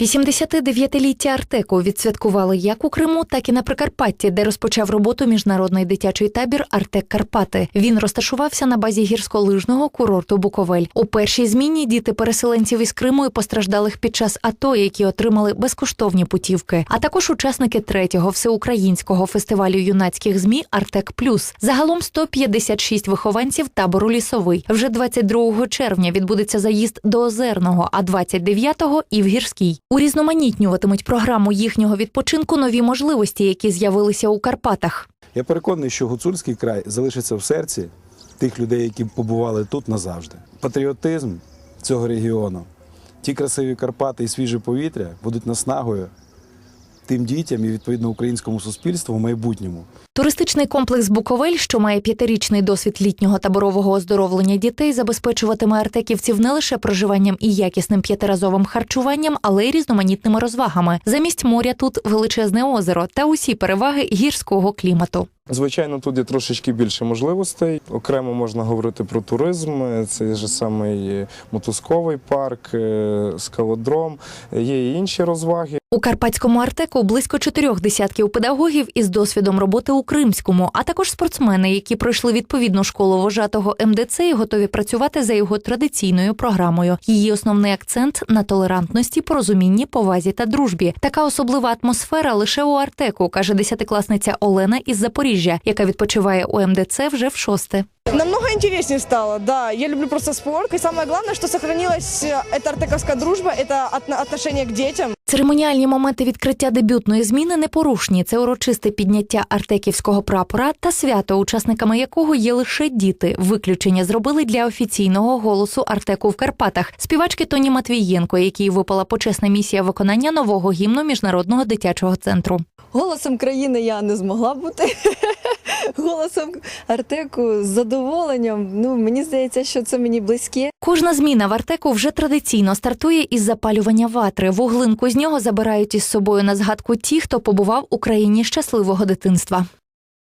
89-ліття Артеку відсвяткували як у Криму, так і на Прикарпатті, де розпочав роботу міжнародний дитячий табір Артек Карпати. Він розташувався на базі гірськолижного курорту Буковель. У першій зміні діти переселенців із Криму і постраждалих під час АТО, які отримали безкоштовні путівки, а також учасники третього всеукраїнського фестивалю юнацьких змі Артек Плюс. Загалом 156 вихованців табору лісовий. Вже 22 червня відбудеться заїзд до Озерного, а 29-го – і в гірській. Урізноманітнюватимуть програму їхнього відпочинку нові можливості, які з'явилися у Карпатах. Я переконаний, що гуцульський край залишиться в серці тих людей, які побували тут назавжди. Патріотизм цього регіону, ті красиві Карпати і свіже повітря будуть наснагою тим дітям і відповідно українському суспільству в майбутньому. Туристичний комплекс Буковель, що має п'ятирічний досвід літнього таборового оздоровлення дітей, забезпечуватиме артеківців не лише проживанням і якісним п'ятиразовим харчуванням, але й різноманітними розвагами. Замість моря тут величезне озеро та усі переваги гірського клімату. Звичайно, тут є трошечки більше можливостей. Окремо можна говорити про туризм. Це ж самий мотузковий парк, е, скалодром. Є і інші розваги. У карпатському артеку близько чотирьох десятків педагогів із досвідом роботи у Кримському, а також спортсмени, які пройшли відповідну школу вожатого МДЦ і готові працювати за його традиційною програмою. Її основний акцент на толерантності, порозумінні, повазі та дружбі. Така особлива атмосфера лише у артеку, каже десятикласниця Олена із Запоріжжя, яка відпочиває у МДЦ вже в шосте. Намного интереснее стало, да. Я люблю просто спорт. И самое главное, что сохранилась э, эта артековская дружба, это отно- отношение к детям. Церемоніальні моменти відкриття дебютної зміни непорушні. Це урочисте підняття артеківського прапора та свято, учасниками якого є лише діти. Виключення зробили для офіційного голосу Артеку в Карпатах. Співачки Тоні Матвієнко, якій випала почесна місія виконання нового гімну міжнародного дитячого центру. Голосом країни я не змогла бути. Голосом Артеку з задоволенням. Ну мені здається, що це мені близьке. Кожна зміна в Артеку вже традиційно стартує із запалювання ватри. Вуглинку з нього забирають із собою на згадку ті, хто побував у країні щасливого дитинства.